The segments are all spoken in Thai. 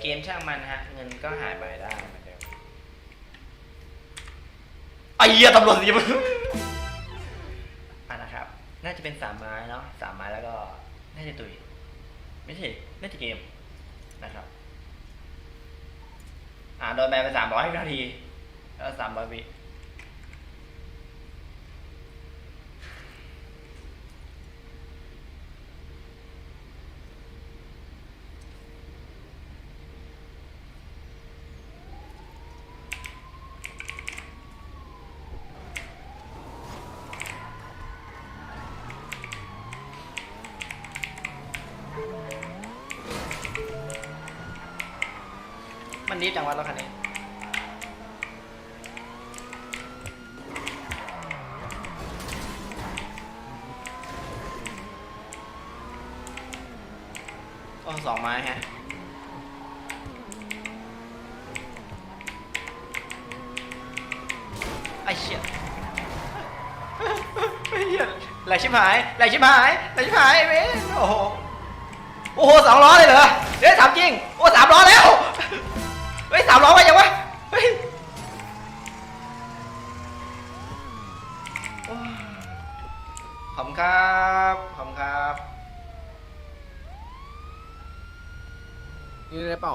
เกมช่างมันฮะ เงินก็หายไปได้เหมือนเดิมไอ้เหี้ยตำรวจสิบอะนะครับ น่าจะเป็นสามไม้เนาะสามไม้แล้วก็ น่าจะตุย ไม่ใช่ น่าจะเกมนะครับ อ่าโดนแบนไปสามร้อยนาทีแล้วสามร้อยวิ มันดีจังวะรถคันนี้โอ้สองไม้ฮะไอ้เชี่ยไอ้เหี้ยแหลชิบหายแหลชิบหายแหลชิบหายเว้ยโอ้โหโอ้โหสองล้อเลยเหรอเดี๋ยวถามจริง โอ้สามล้อแล้ว เฮ้ยสามล้อไปยังวะเฮ้ยโอ้ยขอบคุณครับขอบคุณครับนี่ได้เปล่า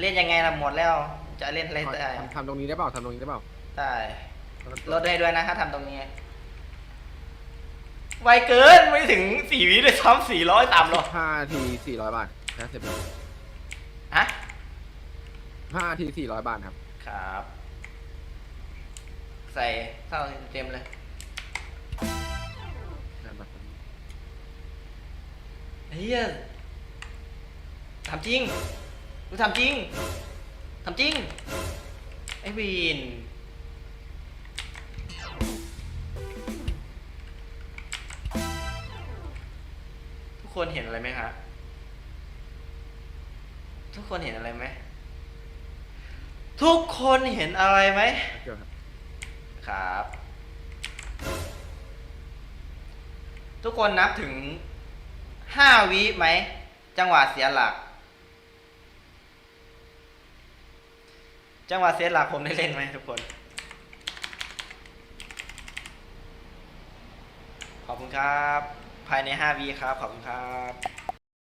เล่นยังไงล่ะหมดแล้ว จะเล่นอะไรได้ทำทำตรงนี้ได้เปล่าทำตรงนี้ได้เปล่าได้ลดได้ด้วยนะถ้าทำตรงนี้ ไวเกินไม่ถึงสี่วิเลยซ้ำสี่ร้อยสามร้อยห้าทีสี่ร้อยบาทนะสิบฮะ ห้าทีสี่ร้อยบาทครับ ครับ ใส่เข้าเต็มเลยเฮียทำจริงกูทำจริงทำจริง ไอ้วีนทุกคนเห็นอะไรไหมครับทุกคนเห็นอะไรไหม ทุกคนเห็นอะไรไหมครับครับ ทุกคนนับถึงห้าวิไหม จังหวะเสียหลัก จังหวะเสียหลักผมได้เล่นไหมทุกคน ขอบคุณครับ ภายในห้าวิครับ ขอบคุณครับ